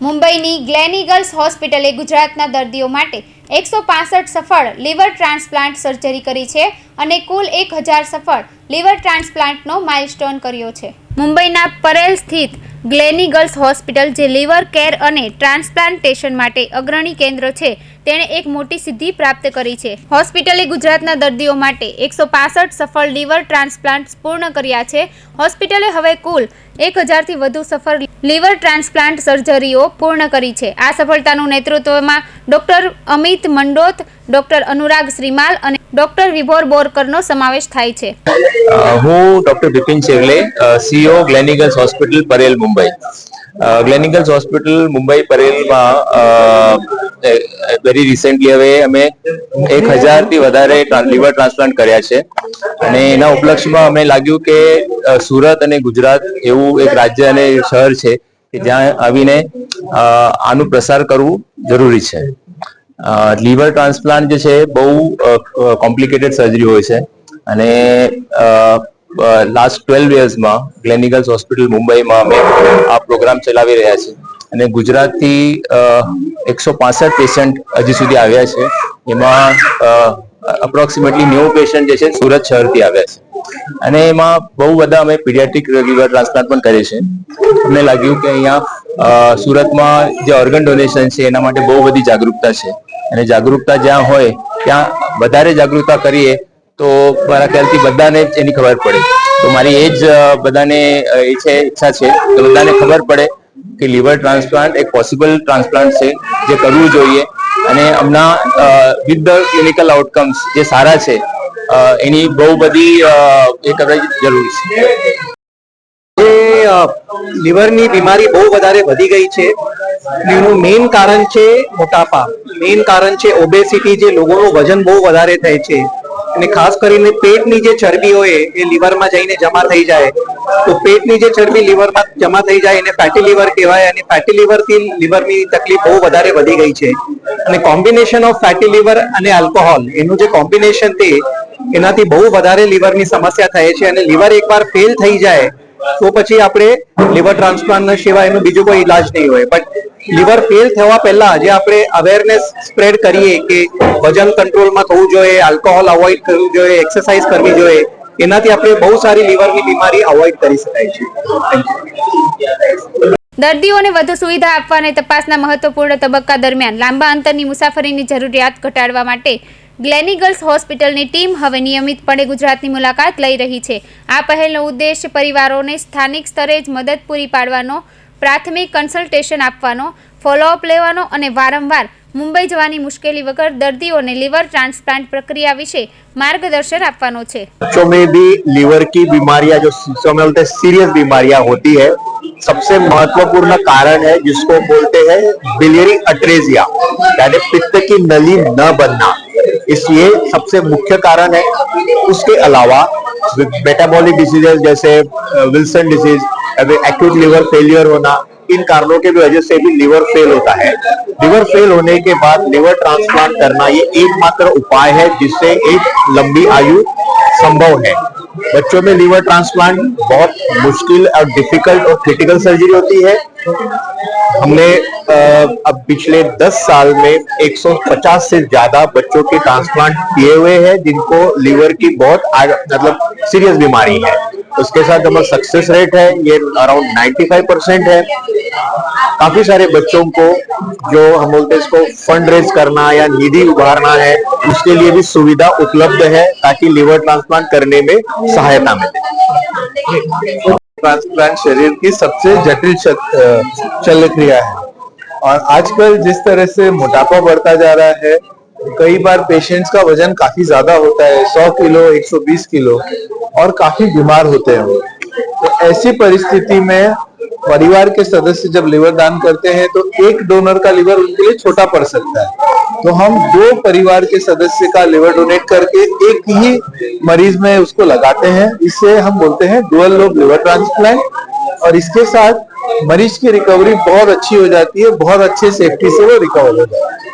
મુંબઈની ગ્લેનીગલ્સ હોસ્પિટલે ગુજરાતના દર્દીઓ માટે એકસો પાસઠ સફળ લીવર ટ્રાન્સપ્લાન્ટ સર્જરી કરી છે અને કુલ એક હજાર સફળ લીવર ટ્રાન્સપ્લાન્ટનો માઇલસ્ટોન કર્યો છે. મુંબઈના પરેલ સ્થિત ગ્લેનીગલ્સ હોસ્પિટલ, જે લીવર કેર અને ટ્રાન્સપ્લાન્ટેશન માટે અગ્રણી કેન્દ્ર છે તેણે એક મોટી સિદ્ધિ પ્રાપ્ત કરી છે. હોસ્પિટલે ગુજરાતના દર્દીઓ માટે એકસો સફળ લીવર ટ્રાન્સપ્લાન્ટ પૂર્ણ કર્યા છે. હોસ્પિટલે હવે કુલ એક હજારથી વધુ સફળ લીવર ટ્રાન્સપ્લાન્ટ સર્જરીઓ પૂર્ણ કરી છે. આ સફળતાનું નેતૃત્વમાં ડોક્ટર અમિત મંડોત, ડોક્ટર અનુરાગ શ્રીમાલ અને ડોક્ટર વિભોર બોરકરનો સમાવેશ થાય છે. હું doctor Bipin Cherle CEO Gleneagles hospital Parel, Mumbai. Gleneagles hospital Mumbai પરેલમાં very recently હવે અમે એક હજારથી વધારે લીવર ટ્રાન્સપ્લાન્ટ કર્યા છે. અને એના ઉપલક્ષમાં અમે લાગ્યું કે સુરત અને ગુજરાત એવું એક રાજ્ય અને શહેર છે કે જ્યાં આવીને આનું પ્રસાર કરવું જરૂરી છે. લીવર ટ્રાન્સપ્લાન્ટ જે છે બહુ કોમ્પ્લિકેટેડ સર્જરી હોય છે. અને લાસ્ટ ટ્વેલ્વ યર્સમાં ગ્લેનિગલ્સ હોસ્પિટલ મુંબઈમાં અમે આ પ્રોગ્રામ ચલાવી રહ્યા છીએ. અને ગુજરાતથી એકસો પાસઠ પેશન્ટ હજી સુધી આવ્યા છે. એમાં અપ્રોક્સિમેટલી નેવું પેશન્ટ જે છે સુરત શહેરથી આવ્યા છે. અને એમાં બહુ બધા અમે પીડિયાટ્રિક લિવર ટ્રાન્સપ્લાન્ટ પણ કરીએ છીએ અમને લાગ્યું કે અહીંયા સુરતમાં જે ઓર્ગન ડોનેશન છે એના માટે બહુ બધી જાગૃતતા છે. અને જાગૃતતા જ્યાં હોય, ત્યાં વધારે જાગૃતતા કરીએ તો મારા ખ્યાલથી બધાને એની ખબર પડે. તો મારી એ જ બધાને એ છે, ઈચ્છા છે. કે બધાને ખબર પડે કે લીવર ટ્રાન્સપ્લાન્ટ એક પોસિબલ ટ્રાન્સપ્લાન્ટ છે જે કરવું જોઈએ. અને હમણાં વિથ ધ ક્લિનિકલ આઉટકમ્સ જે સારા છે એની બહુ બધી એ કરવી જરૂરી છે. લીવરની બીમારી બહુ વધારે વધી ગઈ છે. એનું મેઇન કારણ છે મોટાપા. મેઇન કારણ છે ઓબેસિટી જે લોકોનું વજન બહુ વધારે થાય છે. અને ખાસ કરીને પેટની જે ચરબી હોય એ લીવરમાં જઈને જમા થઈ જાય. તો પેટની જે ચરબી લીવરમાં જમા થઈ જાય એને ફેટી લીવર કહેવાય અને ફેટી લીવરથી લીવરની તકલીફ બહુ વધારે વધી ગઈ છે. અને કોમ્બિનેશન ઓફ ફેટી લીવર અને આલ્કોહોલ એનું જે કોમ્બિનેશન તે એનાથી બહુ વધારે લીવરની સમસ્યા થાય છે અને લીવર એકવાર ફેલ થઈ જાય તો પછી આપણે લિવર ટ્રાન્સપ્લાન્ટ સિવાય એનું બીજું કોઈ ઈલાજ નહીં હોય. બટ લિવર ફેલ થવા પહેલા જે આપણે અવેરનેસ સ્પ્રેડ કરીએ કે વજન કંટ્રોલમાં થવું જોઈએ આલ્કોહોલ અવોઇડ કરવું જોઈએ એક્સરસાઇઝ કરવી જોઈએ, એનાથી આપણે બહુ સારી લીવરની બીમારી અવોઇડ કરી શકાય છે. દર્દીઓને વધુ સુવિધા આપવા અને તપાસના મહત્વપૂર્ણ તબક્કા દરમિયાન લાંબા અંતરની મુસાફરીની જરૂરિયાત ઘટાડવા માટે ગ્લેનીગલ્સ હોસ્પિટલની ટીમ હવે નિયમિતપણે ગુજરાતની મુલાકાત લઈ રહી છે આ પહેલનો ઉદ્દેશ પરિવારોને સ્થાનિક સ્તરે જ મદદ પૂરી પાડવાનો પ્રાથમિક કન્સલ્ટેશન આપવાનો ફોલોઅપ લેવાનો અને વારંવાર મુંબઈ જવાની મુશ્કેલી વગર દર્દીઓને લીવર ટ્રાન્સપ્લાન્ટ પ્રક્રિયા વિશે માર્ગદર્શન આપવાનો છે बच्चों में भी लीवर की बीमारियां जो जो में बोलते हैं सीरियस बीमारियां होती है सबसे महत्वपूर्ण कारण है जिसको बोलते हैं बिलियरी अट्रेजिया यानी पित्त की नली न बनना इस ये सबसे मुख्य कारण है उसके अलावा मेटाबॉलिक डिजीजेज जैसे Wilson disease acute liver failure होना, इन कारणों के वजह से भी लिवर फेल होता है। लिवर फेल होने के बाद लिवर ट्रांसप्लांट करना ये एकमात्र उपाय है जिससे एक लंबी आयु संभव है। बच्चों में लीवर ट्रांसप्लांट बहुत मुश्किल और डिफ़िकल्ट और क्रिटिकल सर्जरी होती है। हमने अब पिछले 10 साल में 150 से ज़्यादा बच्चों के ट्रांसप्लांट किए हुए हैं, जिनको लीवर की बहुत मतलब सीरियस बीमारी है। उसके साथ हमारा सक्सेस रेट है, ये अराउंड 95 परसेंट है। काफ़ी सारे बच्चों को जो हम बोलते हैं इसको फंड रेज करना या निधि उभारना है, उसके लिए भी सुविधा उपलब्ध है ताकि लिवर ट्रांसप्लांट करने में सहायता मिले। ट्रांसप्लांट शरीर की सबसे जटिल शल्य क्रिया है। और आजकल जिस तरह से मोटापा बढ़ता जा रहा है, कई बार पेशेंट्स का वज़न काफ़ी ज़्यादा होता है 100 किलो 120 किलो, और काफ़ी बीमार होते हैं ऐसी परिस्थिति में परिवार के सदस्य जब लिवर दान करते हैं तो एक डोनर का लिवर उनके लिए छोटा पड़ सकता है। तो हम दो परिवार के सदस्य का लिवर डोनेट करके एक ही मरीज़ में उसको लगाते हैं। इससे हम बोलते हैं डुअल लोब लिवर ट्रांसप्लांट और इसके साथ मरीज़ की रिकवरी बहुत अच्छी हो जाती है, बहुत अच्छे सेफ्टी से वो रिकवर हो जाता है।